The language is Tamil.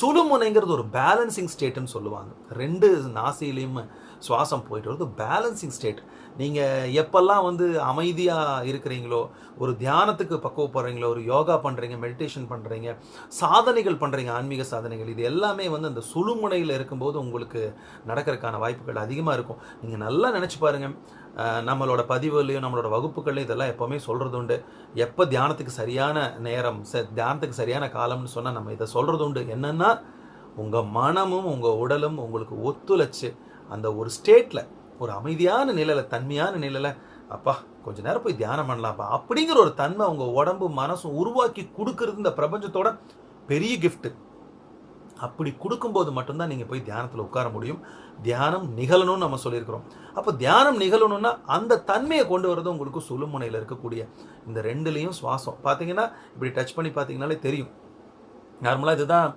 சுழுமுனைங்கிறது ஒரு பேலன்சிங் ஸ்டேட்டுன்னு சொல்லுவாங்க. ரெண்டு நாசிலையும் சுவாசம் போயிட்டு வருது. பேலன்சிங் ஸ்டேட் நீங்கள் எப்பெல்லாம் வந்து அமைதியாக இருக்கிறீங்களோ ஒரு தியானத்துக்கு பக்குவப்படுறீங்களோ ஒரு யோகா பண்ணுறீங்க மெடிடேஷன் பண்ணுறீங்க சாதனைகள் பண்ணுறீங்க ஆன்மீக சாதனைகள் இது எல்லாமே வந்து அந்த சுழுமுனையில் இருக்கும்போது உங்களுக்கு நடக்கிறதுக்கான வாய்ப்புகள் அதிகமாக இருக்கும். நீங்கள் நல்லா நினச்சி பாருங்கள் நம்மளோட பதிவுலையும் நம்மளோட வகுப்புகள்லையும் இதெல்லாம் எப்போவுமே சொல்கிறது உண்டு. எப்போ தியானத்துக்கு சரியான நேரம் ச தியானத்துக்கு சரியான காலம்னு சொன்னால் நம்ம இதை சொல்கிறது உண்டு. என்னென்னா உங்கள் மனமும் உங்கள் உடலும் உங்களுக்கு ஒத்துழைச்சு அந்த ஒரு ஸ்டேட்டில் ஒரு அமைதியான நிலையில் தன்மையான நிலையில் அப்பா கொஞ்ச நேரம் போய் தியானம் பண்ணலாம்ப்பா அப்படிங்கிற ஒரு தன்மை உங்கள் உடம்பு மனசும் உருவாக்கி கொடுக்கறது இந்த பிரபஞ்சத்தோட பெரிய கிஃப்ட்டு அப்படி கொடுக்கும்போது மட்டும்தான் நீங்கள் போய் தியானத்தில் உட்கார முடியும். தியானம் நிகழணும்னு நம்ம சொல்லியிருக்கிறோம். அப்போ தியானம் நிகழணும்னா அந்த தன்மையை கொண்டு வரது உங்களுக்கு சுழுமுனையில் இருக்கக்கூடிய இந்த ரெண்டுலேயும் சுவாசம். பார்த்தீங்கன்னா இப்படி டச் பண்ணி பார்த்தீங்கனாலே தெரியும். நார்மலாக இதுதான்